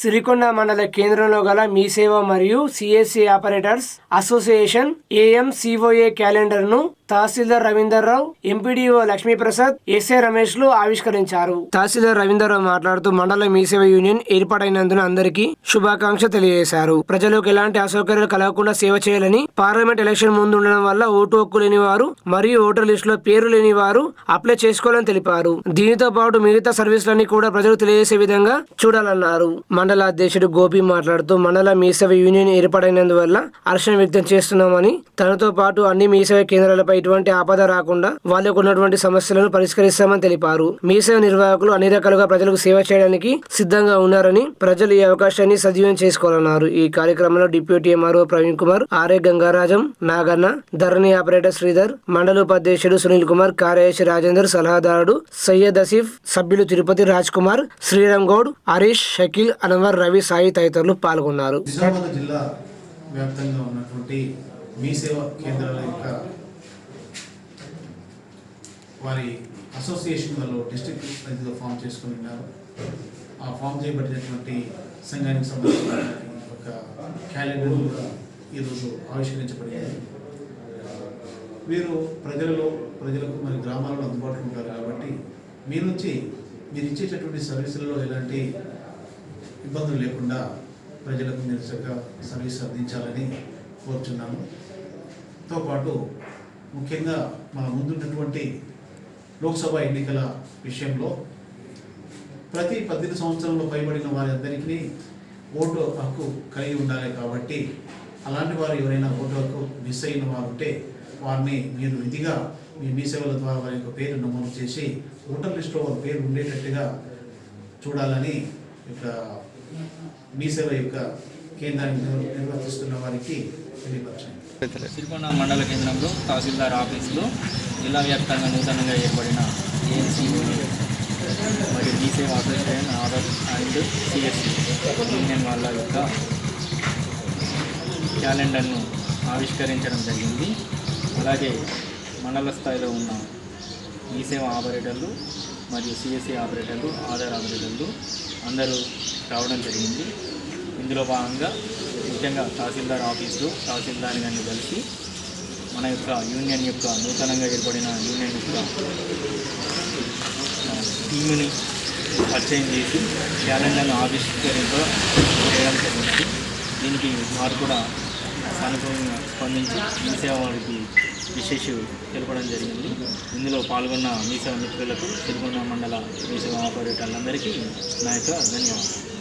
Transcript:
సిరికొండ మండల కేంద్రంలో గల మీ సేవ మరియు CSC operators association AM COA క్యాలెండర్ను tahsildar Ravinder Rao MPDO Lakshmi Prasad SA రమేష్లు ఆవిష్కరించారు. తహసీల్దార్ రవీందర్ రావు మాట్లాడుతూ మండల మీసేవ యూనియన్ ఏర్పాటైనందున అందరికీ శుభాకాంక్ష తెలియజేశారు. ప్రజలకు ఎలాంటి అసౌకర్యాలు కలగకుండా సేవ చేయాలని పార్లమెంట్ ఎలక్షన్ ముందు ఉండడం వల్ల ఓటు హక్కు లేని వారు మరియు ఓటర్ లిస్ట్లో పేరు లేని వారు అప్లై చేసుకోవాలని తెలిపారు. దీనితో పాటు మిగతా సర్వీసులన్నీ కూడా ప్రజలకు తెలియజేసే విధంగా చూడాలన్నారు. మండల అధ్యక్షుడు గోపి మాట్లాడుతూ మండల మీసేవ యూనియన్ ఏర్పాటైనందువల్ల హర్షం వ్యక్తం చేస్తున్నామని తనతో పాటు అన్ని మీసేవ కేంద్రాలపై ఎటువంటి ఆపద రాకుండా వాళ్ళకు ఉన్నటువంటి సమస్యలను పరిష్కరిస్తామని తెలిపారు. మీసేవ నిర్వాహకులు అన్ని రకాలుగా ప్రజలకు సేవ చేయడానికి సిద్ధంగా ఉన్నారని ప్రజలు ఈ అవకాశాన్ని సజీవం చేసుకోవాలన్నారు. ఈ కార్యక్రమంలో deputy MRO Praveen Kumar RA Gangarajam Naganna Dharani operator Sridhar మండల ఉపాధ్యక్షుడు సునీల్ కుమార్ కార్యదర్శి రాజేందర్ సలహాదారుడు సయ్యద్ అసీఫ్ సభ్యులు తిరుపతి రాజ్ కుమార్ శ్రీరామ్ గౌడ్ హరీష్ షకీల్ అన్వర్ రవి సాయి తదితరులు పాల్గొన్నారు. విశాఖపట్నం జిల్లా వ్యాప్తంగా ఉన్నటువంటి మీ సేవ కేంద్రాల యొక్క వారి అసోసియేషన్ వాళ్ళు డిస్ట్రిక్ట్ పరిధిలో ఫామ్ చేసుకుని ఉన్నారు. ఆ ఫామ్ చేయబడినటువంటి సంఘానికి సంబంధించిన ఒక క్యాలెండర్ ఈరోజు ఆవిష్కరించబడింది. వీరు ప్రజలలో ప్రజలకు మరి గ్రామాలలో అందుబాటులో ఉంటారు కాబట్టి మీ నుంచి మీరు ఇచ్చేటటువంటి సర్వీసులలో ఎలాంటి ఇబ్బందులు లేకుండా ప్రజలకు మీరు చక్కగా సర్వీస్ అందించాలని కోరుచున్నాము. తో పాటు ముఖ్యంగా మన ముందున్నటువంటి లోక్సభ ఎన్నికల విషయంలో ప్రతి పద్దెనిమిది సంవత్సరంలో పైబడిన వారందరికీ ఓటు హక్కు కలిగి ఉండాలి కాబట్టి అలాంటి వారు ఎవరైనా ఓటు హక్కు మిస్ అయిన వారు ఉంటే వారిని మీరు విధిగా మీ మీ సేవల ద్వారా వారి యొక్క పేరు నమోదు చేసి ఓటర్ లిస్టులో వారి పేరు ఉండేటట్టుగా చూడాలని ఇక్కడ మీ సేవ యొక్క కేంద్రాన్ని నిర్వర్తిస్తున్న వారికి తెలియపరచండి. సిరికొండ మండల కేంద్రంలో తహసీల్దార్ ఆఫీసులో జిల్లా వ్యాప్తంగా నూతనంగా ఏర్పడిన ఏఎన్సీ మరియు బీసేవ్ association Aadhaar and CSC union వాళ్ళ యొక్క క్యాలెండర్ను ఆవిష్కరించడం జరిగింది. అలాగే మండల స్థాయిలో ఉన్న ఈసేవ ఆపరేటర్లు మరియు సిఎస్సి ఆపరేటర్లు ఆధార్ ఆపరేటర్లు అందరూ రావడం జరిగింది. ఇందులో భాగంగా ముఖ్యంగా తహసీల్దార్ ఆఫీసు తహసీల్దార్ గారిని కలిసి మన యొక్క యూనియన్ యొక్క నూతనంగా ఏర్పడిన యూనియన్ యొక్క టీముని పరిచయం చేసి క్యాలెండర్ను ఆవిష్కరింప చేయడం జరిగింది. దీనికి వారు కూడా సానుకూలంగా స్పందించి మీ సేవ వారికి విశేష తెలపడం జరిగింది. ఇందులో పాల్గొన్న మీసేవ మిత్రులకు సిరికొండ మండల మీసేవ ఆపరేటర్లందరికీ నా యొక్క ధన్యవాదాలు.